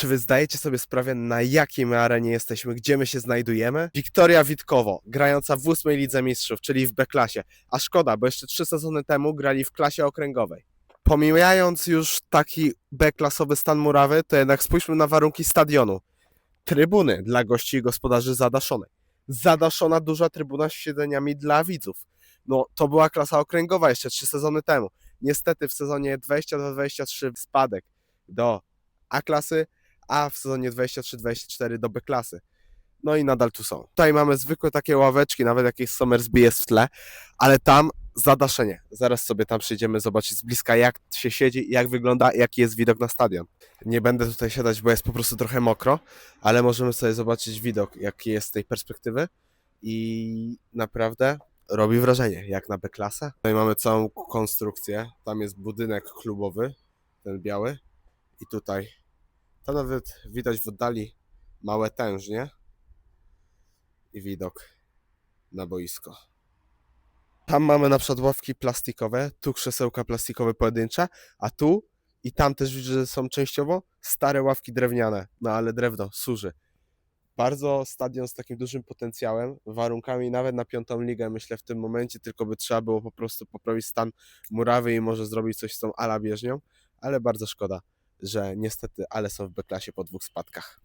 Czy wy zdajecie sobie sprawę, na jakiej my arenie jesteśmy, gdzie my się znajdujemy? Wiktoria Witkowo, grająca w ósmej Lidze Mistrzów, czyli w B-klasie. A szkoda, bo jeszcze trzy sezony temu grali w klasie okręgowej. Pomijając już taki B-klasowy stan murawy, to jednak spójrzmy na warunki stadionu. Trybuny dla gości i gospodarzy zadaszone. Zadaszona duża trybuna z siedzeniami dla widzów. No, to była klasa okręgowa jeszcze trzy sezony temu. Niestety w sezonie 22-23 spadek do A klasy, a w sezonie 23-24 do B klasy. No i nadal tu są. Tutaj mamy zwykłe takie ławeczki, nawet jakieś Somersby jest w tle, ale tam zadaszenie. Zaraz sobie tam przyjdziemy zobaczyć z bliska, jak się siedzi, jak wygląda, jaki jest widok na stadion. Nie będę tutaj siadać, bo jest po prostu trochę mokro, ale możemy sobie zobaczyć widok, jaki jest z tej perspektywy i naprawdę robi wrażenie, jak na B-klasę. Tutaj mamy całą konstrukcję, tam jest budynek klubowy, ten biały i tutaj, to nawet widać w oddali małe tężnie i widok na boisko. Tam mamy na przykład ławki plastikowe, tu krzesełka plastikowe pojedyncze, a tu i tam też widzę, że są częściowo stare ławki drewniane, no ale drewno służy. Bardzo stadion z takim dużym potencjałem, warunkami nawet na piątą ligę myślę w tym momencie, tylko by trzeba było po prostu poprawić stan murawy i może zrobić coś z tą ala bieżnią, ale bardzo szkoda, że niestety ale są w B-klasie po dwóch spadkach.